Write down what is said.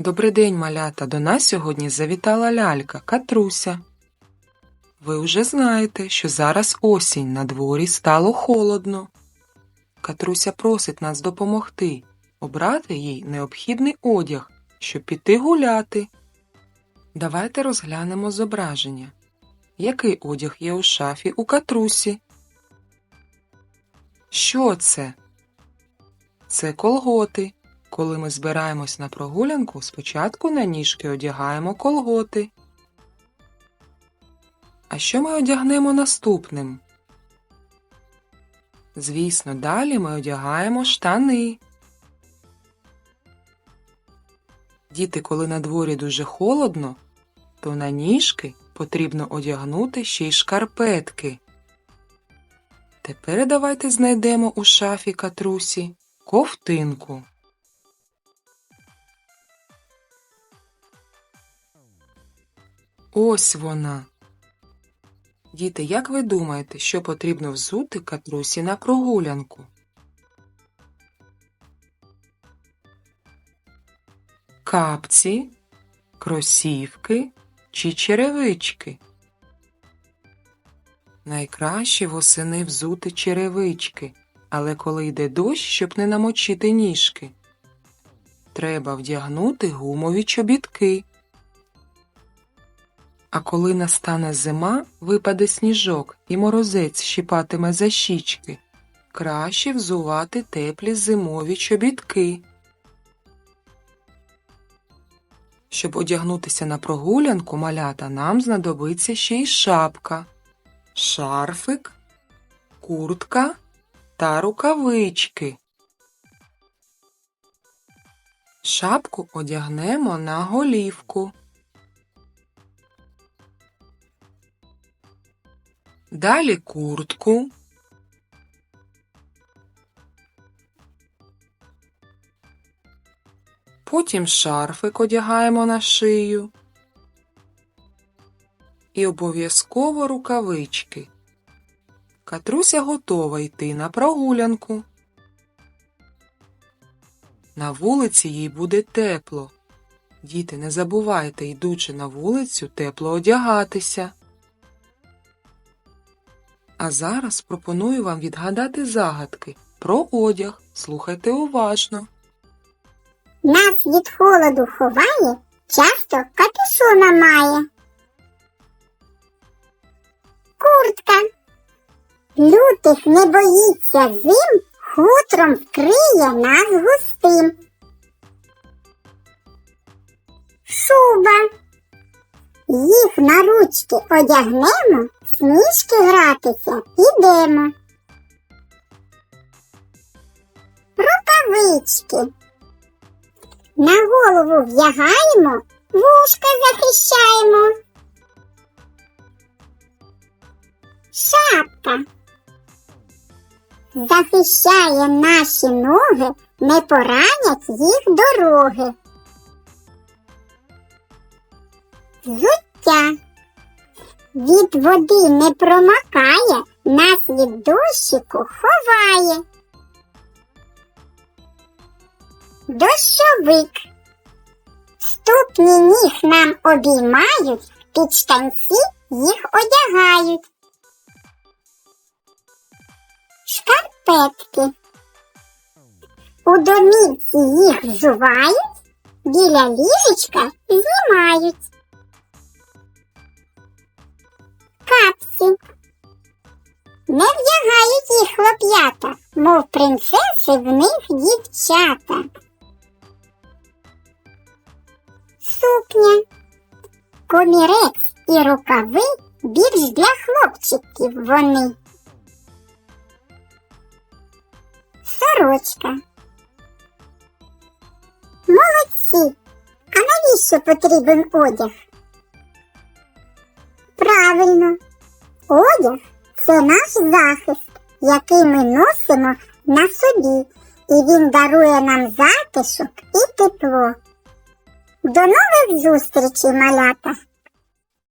Добрий день, малята! До нас сьогодні завітала лялька Катруся. Ви вже знаєте, що зараз осінь на дворі стало холодно. Катруся просить нас допомогти, обрати їй необхідний одяг, щоб піти гуляти. Давайте розглянемо зображення. Який одяг є у шафі у Катрусі? Що це? Це колготи. Коли ми збираємось на прогулянку, спочатку на ніжки одягаємо колготи. А що ми одягнемо наступним? Звісно, далі ми одягаємо штани. Діти, коли на дворі дуже холодно, то на ніжки потрібно одягнути ще й шкарпетки. Тепер давайте знайдемо у шафі катрусі ковтинку. Ось вона. Діти, як ви думаєте, що потрібно взути катрусі на прогулянку? Капці, кросівки чи черевички? Найкраще восени взути черевички, але коли йде дощ, щоб не намочити ніжки. Треба вдягнути гумові чобітки. А коли настане зима, випаде сніжок і морозець щіпатиме за щічки. Краще взувати теплі зимові чобітки. Щоб одягнутися на прогулянку малята, нам знадобиться ще й шапка, шарфик, куртка та рукавички. Шапку одягнемо на голівку. Далі куртку. Потім шарфик одягаємо на шию. І обов'язково рукавички. Катруся готова йти на прогулянку. На вулиці їй буде тепло. Діти, не забувайте, йдучи на вулицю, тепло одягатися. А зараз пропоную вам відгадати загадки про одяг. Слухайте уважно. Нас від холоду ховає, часто капюшона має. Куртка. Лютих не боїться зим, хутром вкриє нас густим. Шуба. Їх на ручки одягнемо, сніжки гратися підемо. Рукавички. На голову вдягаємо, вушка захищаємо. Шапка захищає наші ноги, не поранять їх дороги. Взуття від води не промакає, нас від дощику ховає. Дощовик. Ступні ніг нам обіймають, під штанці їх одягають. Шкарпетки. У домівці їх взувають, біля ліжечка знімають. Не вдягають їх хлоп'ята, мов принцеси в них дівчата. Сукня. Комірець і рукави більш для хлопчиків вони. Сорочка. Молодці. А навіщо потрібен одяг? Правильно. Одяг це наш захист, який ми носимо на собі, і він дарує нам затишок і тепло. До нових зустрічей, малята!